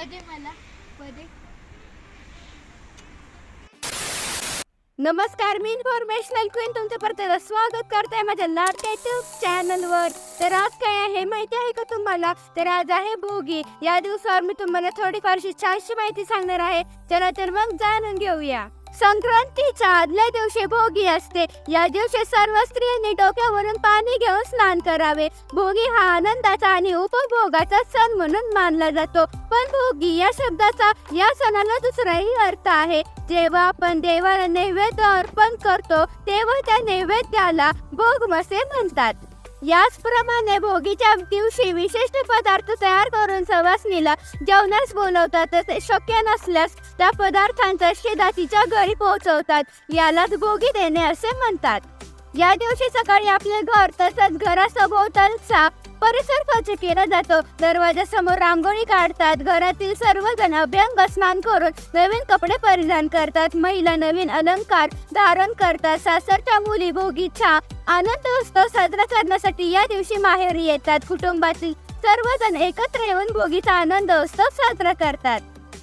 पदे मला पदे. नमस्कार मी इन्फॉर्मेशनल क्वीन तुमचं परत स्वागत करते. माझ्या लाडक्या युट्यूब चॅनलवर तर आज काय आहे माहिती आहे का तुम्हाला? तर आज आहे भोगी. या दिवसावर मी तुम्हाला थोडीफारशी छानशी माहिती सांगणार आहे. चला तर मग जाणून घेऊया. संक्रांतीच्या आदल्या दिवशी भोगी असते. या दिवशी सर्व स्त्रियांनी डोक्यावरून पाणी घेऊन स्नान करावे. भोगी हा आनंदाचा आणि उपभोगाचा सण म्हणून मानला जातो. पण भोगी या शब्दाचा या सणाला दुसराही अर्थ आहे. जेव्हा आपण देवाला नैवेद्य अर्पण करतो तेव्हा त्या नैवेद्याला भोगमसे म्हणतात. याचप्रमाणे भोगीच्या दिवशी विशिष्ट पदार्थ तयार करून सवासनीला जेवणास बोलवतात. तसे शक्य नसल्यास त्या पदार्थांचा शिदा तिच्या घरी पोहोचवतात. यालाच भोगी देणे असे म्हणतात. या दिवशी सकाळी आपले घर तसंच घरासभोवतालचा परिसर स्वच्छ केला जातो. दरवाजासमोर रांगोळी काढतात. घरातील सर्वजण अभ्यंग स्नान करून नवीन कपडे परिधान करतात. महिला नवीन अलंकार धारण करतात. सासरच्या मुली भोगीचा आनंद उत्सव साजरा करण्यासाठी या दिवशी माहेरी येतात. कुटुंबातील सर्वजण एकत्र येऊन भोगीचा आनंद उत्सव साजरा करतात.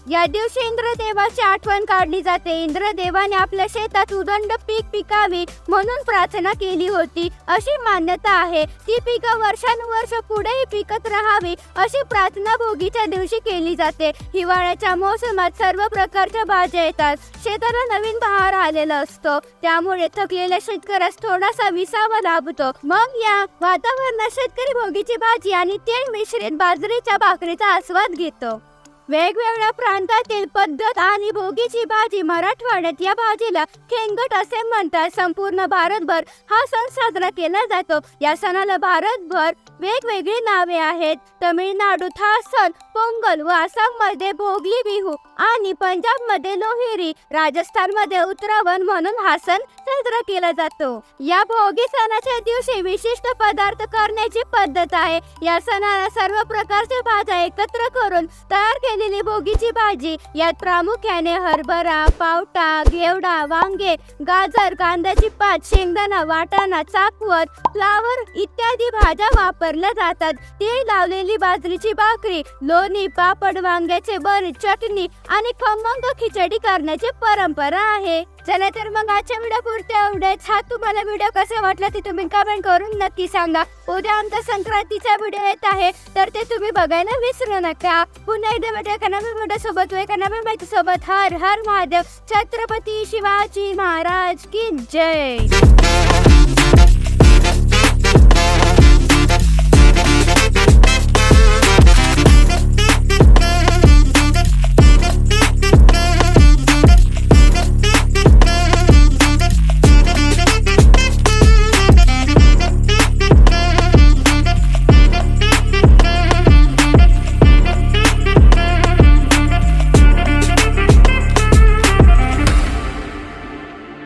या दिवशी इंद्रदेवाची आठवण काढली जाते. इंद्रदेवाने आपल्या शेतात उदंड पीक पिकावी म्हणून प्रार्थना केली होती. अशी मान्यता आहे. ती पिकं वर्षानुवर्ष पुढेही पिकत राहावी अशी प्रार्थना भोगीच्या दिवशी केली जाते. हिवाळ्याच्या मोसमात सर्व प्रकारच्या भाज्या येतात. शेताला नवीन बहार आलेला असतो. त्यामुळे थकलेल्या शेतकऱ्यास थोडासा विसावा लाभतो. मग या वातावरणात शेतकरी भोगीची भाजी आणि तेल मिश्रित बाजरीच्या भाकरीचा आस्वाद घेतो. वेगवेगळ्या प्रांतातील पद्धत आणि भोगीची भाजी मराठवाड्यात या भाजीला खेंगट असे म्हणतात. संपूर्ण भारतभर हा सण साजरा केला जातो. या सणाला भारतभर वेगवेगळी नावे आहेत. तमिळनाडूत हा सण पोंगल व आसाममध्ये भोगली बिहू आणि पंजाबमध्ये लोहिरी राजस्थानमध्ये उत्तरावण म्हणून हा सण साजरा केला जातो. या भोगी सणाच्या दिवशी विशिष्ट पदार्थ करण्याची पद्धत आहे. या सणाला सर्व प्रकारच्या भाज्या एकत्र करून तयार केलेली भोगीची भाजी. यात प्रामुख्याने हरभरा पावटा घेवडा वांगे गाजर कांद्याची पात शेंगदाणा वाटाणा चाकवत फ्लावर इत्यादी भाज्या वापरल्या जातात. ती लावलेली बाजरीची भाकरी लोणी पापड वांग्याचे बर चटणी आणि खमंग खिचडी करण्याची परंपरा आहे. चला तर मग आजच्या व्हिडिओ पुरते एवढेच. हा तुम्हाला व्हिडिओ कसा वाटला ते तुम्ही कमेंट करून नक्की सांगा. उद्या आमचा संक्रांतीचा व्हिडिओ येत आहे तर ते तुम्ही बघायला विसरू नका. पुन्हा एकदा भेटूया एका नवीन सोबत व एका माहिती सोबत हर हर महादेव. छत्रपती शिवाजी महाराज की जय.